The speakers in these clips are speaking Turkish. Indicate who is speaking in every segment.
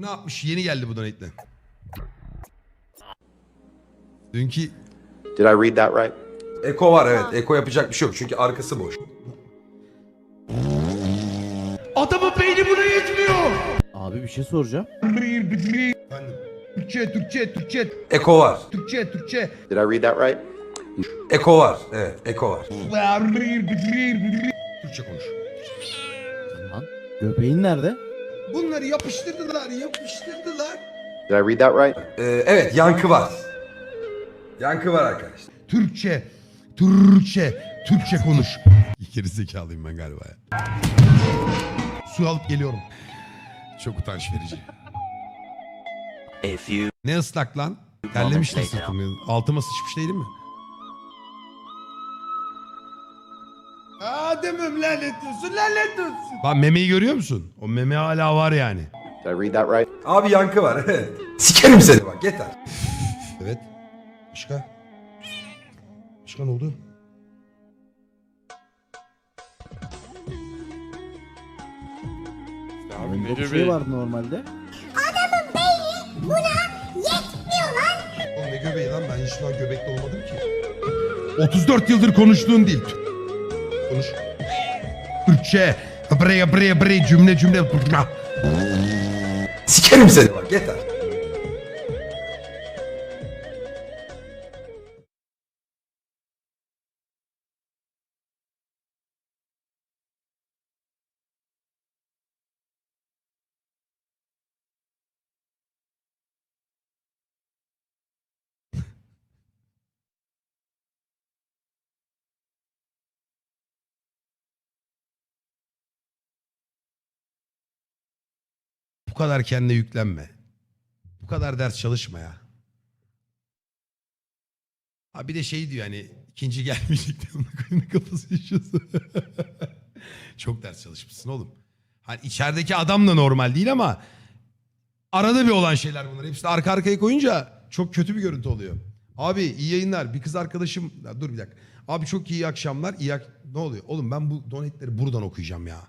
Speaker 1: Ne yapmış? Yeni geldi bu donate'le. Dünkü
Speaker 2: Did I read that right?
Speaker 3: Eko var evet. Eko yapacak bir şey yok çünkü arkası boş.
Speaker 1: Adamın beyni buna yetmiyor.
Speaker 4: Abi bir şey soracağım.
Speaker 1: Türkçe, Türkçe, Türkçe,
Speaker 3: Eko var.
Speaker 1: Türkçe, Türkçe.
Speaker 2: Did I read that right?
Speaker 3: Eko var. Evet Eko var.
Speaker 1: Türkçe konuş.
Speaker 4: Lan göbeğin nerede?
Speaker 1: Bunları yapıştırdılar, yapıştırdılar.
Speaker 2: Did I read that right?
Speaker 3: Ee, evet yankı var. Yankı var arkadaşlar.
Speaker 1: Türkçe, Türkçe, Türkçe konuş. Geri zekalıyım ben galiba ya. Su alıp geliyorum. Çok utanç verici.
Speaker 5: A few
Speaker 1: Ne ıslak lan? Terlemiştir sırtım. Altıma sıçmış değilim mi? Adem'im lanet olsun, lanet olsun. Lan memeyi görüyor musun? O meme hala var yani.
Speaker 2: Did I read that right?
Speaker 3: Abi yankı var. Sikerim seni bak yeter.
Speaker 1: Evet. Başka? Başka ne oldu?
Speaker 4: Önde bir şey vardı normalde.
Speaker 1: Oğlum ne göbeği lan ben hiç şu an göbekli olmadım ki. 34 yıldır konuştuğun dil. Konuş. Türkçe. Bre bre bre cümle cümle.
Speaker 3: Sikerim seni bak yeter.
Speaker 1: Kadar kendine yüklenme. Bu kadar ders çalışma ya. Ha bir de şey diyor hani ikinci gelmeyecek koyayım, ne kafası yaşıyorsun. Çok ders çalışmışsın oğlum. Hani içerideki adam da normal değil ama arada bir olan şeyler bunlar. Hepsini arka arkaya koyunca çok kötü bir görüntü oluyor. Abi iyi yayınlar. Bir kız arkadaşım... Ya dur bir dakika. Abi çok iyi akşamlar. İyi ak- Ne oluyor? Oğlum ben bu donetleri buradan okuyacağım ya.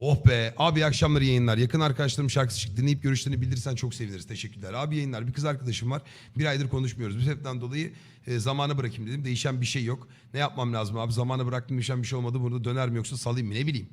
Speaker 1: Oh be. Abi iyi akşamlar iyi yayınlar. Yakın arkadaşlarım şarkısı çıktı. Dinleyip görüşlerini bildirsen çok seviniriz. Teşekkürler. Abi yayınlar. Bir kız arkadaşım var. Bir aydır konuşmuyoruz. Bu sebepten dolayı e, zamanı bırakayım dedim. Değişen bir şey yok. Ne yapmam lazım abi? Zamanı bıraktım değişen bir şey olmadı. Burada döner mi yoksa salayım mı? Ne bileyim.